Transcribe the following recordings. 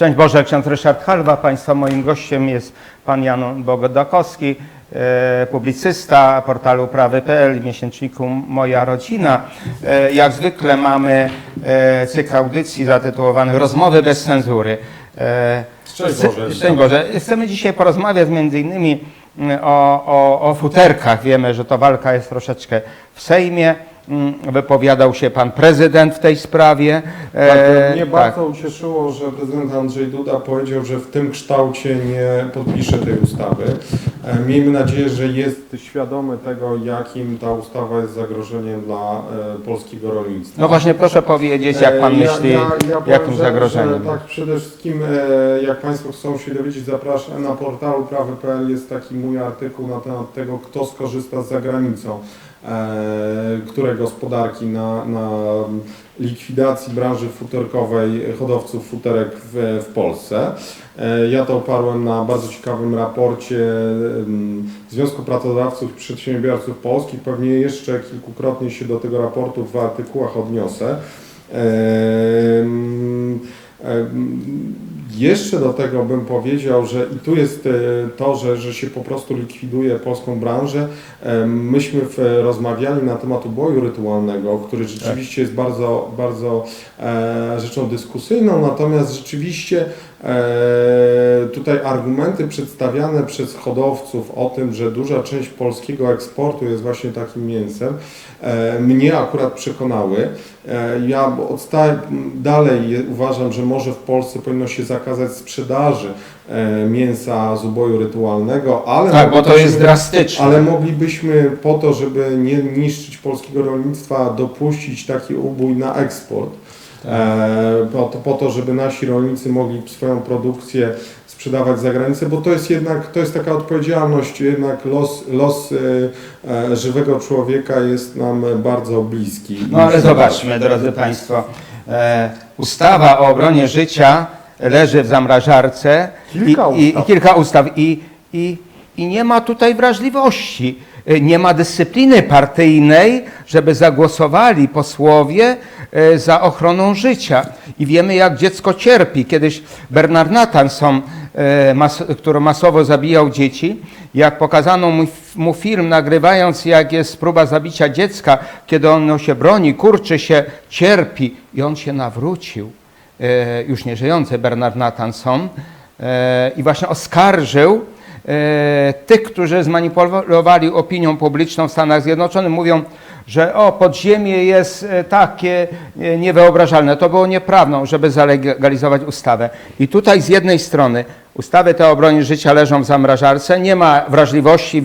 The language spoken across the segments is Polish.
Szczęść Boże, ksiądz Ryszard Halwa. Państwa moim gościem jest pan Jan Bogodakowski, e, publicysta portalu prawy.pl i miesięczniku Moja Rodzina. E, jak zwykle mamy e, cykl audycji zatytułowany Rozmowy bez cenzury. Szczęść Boże. Szczęść Boże. Chcemy dzisiaj porozmawiać między innymi o, o, o futerkach. Wiemy, że to walka jest troszeczkę w Sejmie. Mm, Wypowiadał się pan prezydent w tej sprawie. Tak, E, mnie tak. bardzo ucieszyło, że prezydent Andrzej Duda powiedział, że w tym kształcie nie podpisze tej ustawy. E, Miejmy nadzieję, że jest świadomy tego, jakim ta ustawa jest zagrożeniem dla e, polskiego rolnictwa. No właśnie, proszę powiedzieć, jak pan E, ja- myśli, ja, ja jakim że- zagrożeniem. Że, tak, przede wszystkim, jak Państwo chcą się dowiedzieć, zapraszam na portalu prawy.pl jest taki mój artykuł na temat tego, kto skorzysta z zagranicą, które gospodarki na, na likwidacji branży futerkowej hodowców futerek w, w Polsce. E, Ja to oparłem na bardzo ciekawym raporcie Związku Pracodawców i Przedsiębiorców Polskich. Pewnie jeszcze kilkukrotnie się do tego raportu w artykułach odniosę. Jeszcze do tego bym powiedział, że i tu jest e, to, że, że się po prostu likwiduje polską branżę. Em, Myśmy w, rozmawiali na temat uboju rytualnego, który rzeczywiście jest bardzo, bardzo e, rzeczą dyskusyjną, natomiast rzeczywiście e, tutaj argumenty przedstawiane przez hodowców o tym, że duża część polskiego eksportu jest właśnie takim mięsem, e, mnie akurat przekonały. E, Ja dalej uważam, że może w Polsce powinno się zakazać sprzedaży mięsa z uboju rytualnego, ale Tak, bo to jest drastyczne. ale moglibyśmy po to, żeby nie niszczyć polskiego rolnictwa, dopuścić taki ubój na eksport. E, po, to, po to, żeby nasi rolnicy mogli swoją produkcję sprzedawać za granicę, bo to jest jednak, to jest taka odpowiedzialność, jednak los, los e, e, żywego człowieka jest nam bardzo bliski. No ale zobaczmy, drodzy Państwo, e, ustawa o obronie życia leży w zamrażarce Kilka i, i, kilka ustaw. I, i, i nie ma tutaj wrażliwości, nie ma dyscypliny partyjnej, żeby zagłosowali posłowie za ochroną życia. I wiemy, jak dziecko cierpi. Kiedyś Bernard Nathanson, e, który masowo zabijał dzieci, jak pokazano mu, mu film, nagrywając, jak jest próba zabicia dziecka, kiedy ono się broni, kurczy się, cierpi i on się nawrócił, e, już nieżyjący Bernard Nathanson, e, i właśnie oskarżył e, tych, którzy zmanipulowali opinią publiczną w Stanach Zjednoczonych, mówią, że o, podziemie jest e, takie e, niewyobrażalne. To było nieprawdą, żeby zalegalizować ustawę. I tutaj z jednej strony ustawy te o obronie życia leżą w zamrażarce, nie ma wrażliwości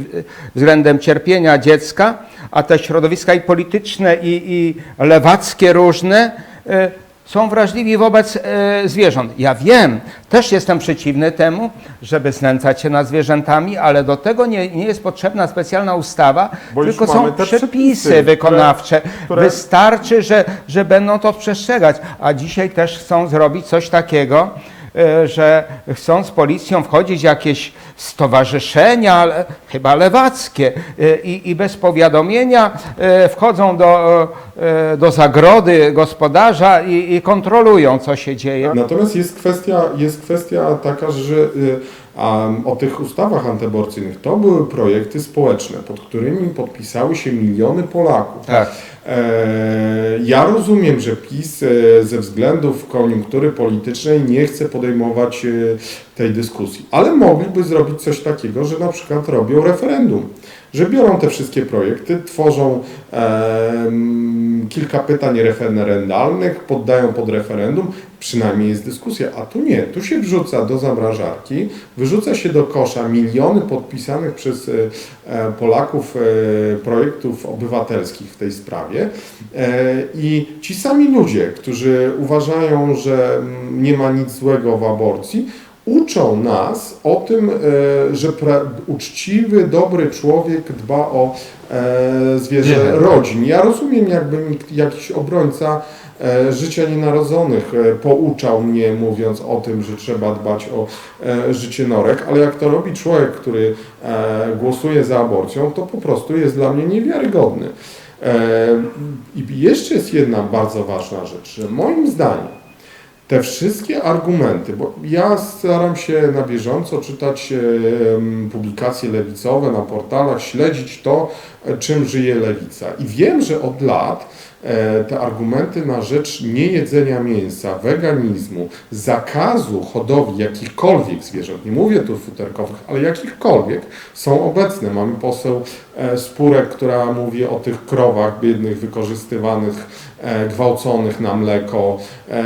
względem cierpienia dziecka, a te środowiska i polityczne, i, i lewackie różne e, są wrażliwi wobec e, zwierząt. Ja wiem, też jestem przeciwny temu, żeby znęcać się nad zwierzętami, ale do tego nie, nie jest potrzebna specjalna ustawa, Bo tylko są przepisy, przepisy, które- wykonawcze. które- Wystarczy, że, że będą to przestrzegać. A dzisiaj też chcą zrobić coś takiego, że chcą z policją wchodzić jakieś stowarzyszenia, chyba lewackie, e, i, i bez powiadomienia e, wchodzą do, e, do zagrody gospodarza i, i kontrolują, co się dzieje. Natomiast jest kwestia, jest kwestia taka, że o tych ustawach antyaborcyjnych to były projekty społeczne, pod którymi podpisały się miliony Polaków. Tak. E, ja rozumiem, że PiS e, ze względów koniunktury politycznej nie chce podejmować e, tej dyskusji, ale mogliby zrobić coś takiego, że na przykład robią referendum, że biorą te wszystkie projekty, tworzą kilka pytań referendalnych, poddają pod referendum, przynajmniej jest dyskusja, a tu nie, tu się wrzuca do zamrażarki, wyrzuca się do kosza miliony podpisanych przez e, e, Polaków e, projektów obywatelskich w tej sprawie. I ci sami ludzie, którzy uważają, że mm, nie ma nic złego w aborcji, uczą nas o tym, e, że uczciwy, dobry człowiek dba o e, zwierzę Zwierzę. rodzin. Ja rozumiem, jakby jakiś obrońca e, życia nienarodzonych pouczał mnie, mówiąc o tym, że trzeba dbać o życie norek, ale jak to robi człowiek, który głosuje za aborcją, to po prostu jest dla mnie niewiarygodny. I jeszcze jest jedna bardzo ważna rzecz, że moim zdaniem te wszystkie argumenty, bo ja staram się na bieżąco czytać em, publikacje lewicowe na portalach, śledzić to, e, czym żyje lewica. I wiem, że od lat e, te argumenty na rzecz niejedzenia mięsa, weganizmu, zakazu hodowli jakichkolwiek zwierząt, nie mówię tu futerkowych, ale jakichkolwiek, są obecne. Mamy poseł e, Spurek, która mówi o tych krowach biednych, wykorzystywanych, e, gwałconych na mleko. E,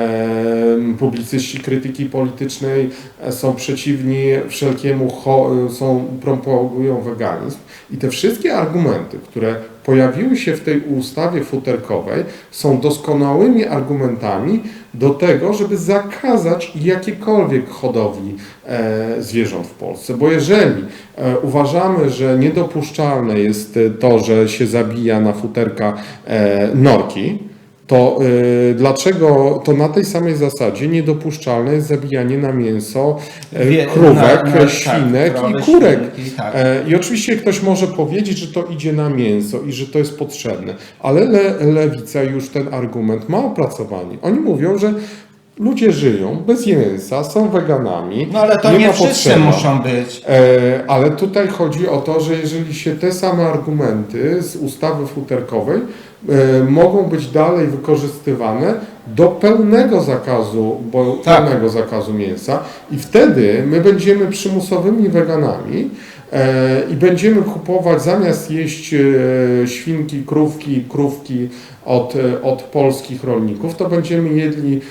Publicyści krytyki politycznej są przeciwni wszelkiemu, są propagują weganizm. I te wszystkie argumenty, które pojawiły się w tej ustawie futerkowej, są doskonałymi argumentami do tego, żeby zakazać jakiekolwiek hodowli e, zwierząt w Polsce. Bo jeżeli e, uważamy, że niedopuszczalne jest to, że się zabija na futerka e, norki, to y, dlaczego to na tej samej zasadzie niedopuszczalne jest zabijanie na mięso e, Wie- krówek, na- na- tak, świnek krowy, i kurek? świnki, tak. E, I oczywiście ktoś może powiedzieć, że to idzie na mięso i że to jest potrzebne, ale le, lewica już ten argument ma opracowany. Oni mówią, że ludzie żyją bez mięsa, są weganami. No ale to nie, ma wszyscy potrzeby. muszą być. E, Ale tutaj chodzi o to, że jeżeli się te same argumenty z ustawy futerkowej e, mogą być dalej wykorzystywane do pełnego zakazu, bo Tak. pełnego zakazu mięsa i wtedy my będziemy przymusowymi weganami i będziemy kupować zamiast jeść e, świnki, krówki, krówki od, e, od polskich rolników, to będziemy jedli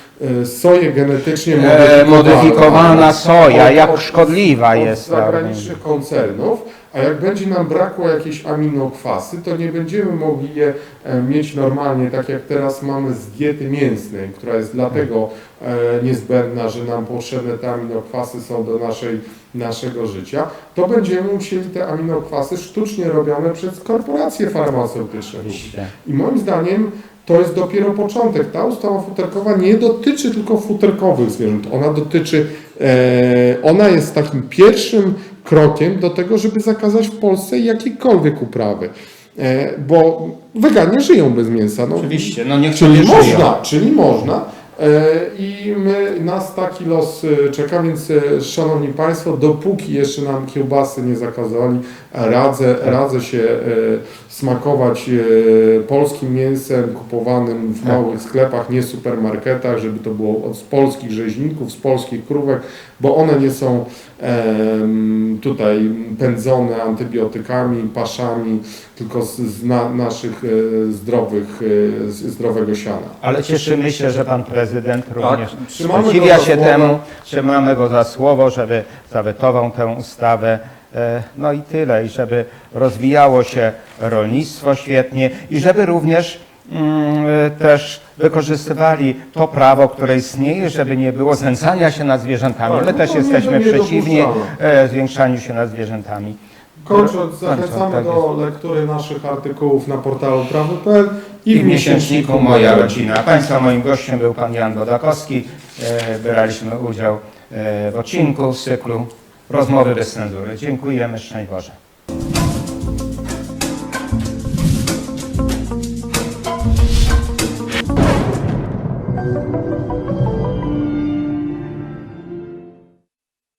e, soję genetycznie E, modyfikowaną. modyfikowana soja, Od- jak od- szkodliwa od jest. zagranicznych koncernów, a jak będzie nam brakło jakiejś aminokwasy, to nie będziemy mogli je e, mieć normalnie, tak jak teraz mamy z diety mięsnej, która jest dlatego e, niezbędna, że nam potrzebne te aminokwasy są do naszej, naszego życia, to będziemy musieli te aminokwasy sztucznie robione przez korporacje farmaceutyczne. I moim zdaniem to jest dopiero początek. Ta ustawa futerkowa nie dotyczy tylko futerkowych zwierząt. Ona dotyczy, e, ona jest takim pierwszym krokiem do tego, żeby zakazać w Polsce jakiekolwiek uprawy. E, bo weganie żyją bez mięsa. No, Oczywiście, no niech Czyli żyją. można, czyli można. E, I my, nas taki los e, czeka, więc e, Szanowni Państwo, dopóki jeszcze nam kiełbasy nie zakazali, radzę, radzę się smakować polskim mięsem kupowanym w Tak. małych sklepach, nie supermarketach, żeby to było od z polskich rzeźników, z polskich krówek, bo one nie są tutaj pędzone antybiotykami, paszami, tylko z, z na, naszych e, zdrowych, e, z zdrowego siana. Ale cieszymy się, że pan prezydent również trzymamy sprzeciwia go za się słowo. temu, trzymamy go za słowo, żeby zawetował tę ustawę. E, No i tyle, i żeby rozwijało się rolnictwo świetnie i żeby również mm, e, też wykorzystywali to prawo, które istnieje, żeby nie było znęcania się nad zwierzętami. Tak, My też jesteśmy przeciwni e, zwiększaniu się nad zwierzętami. Kończąc, zachęcamy tak do lektury naszych artykułów na portalu prawy.pl I w miesięczniku Moja Rodzina. Państwa moim gościem był pan Jan Bodakowski. E, Braliśmy udział e, w odcinku z cyklu Rozmowy bez cenzury. Dziękujemy, szczęść Boże.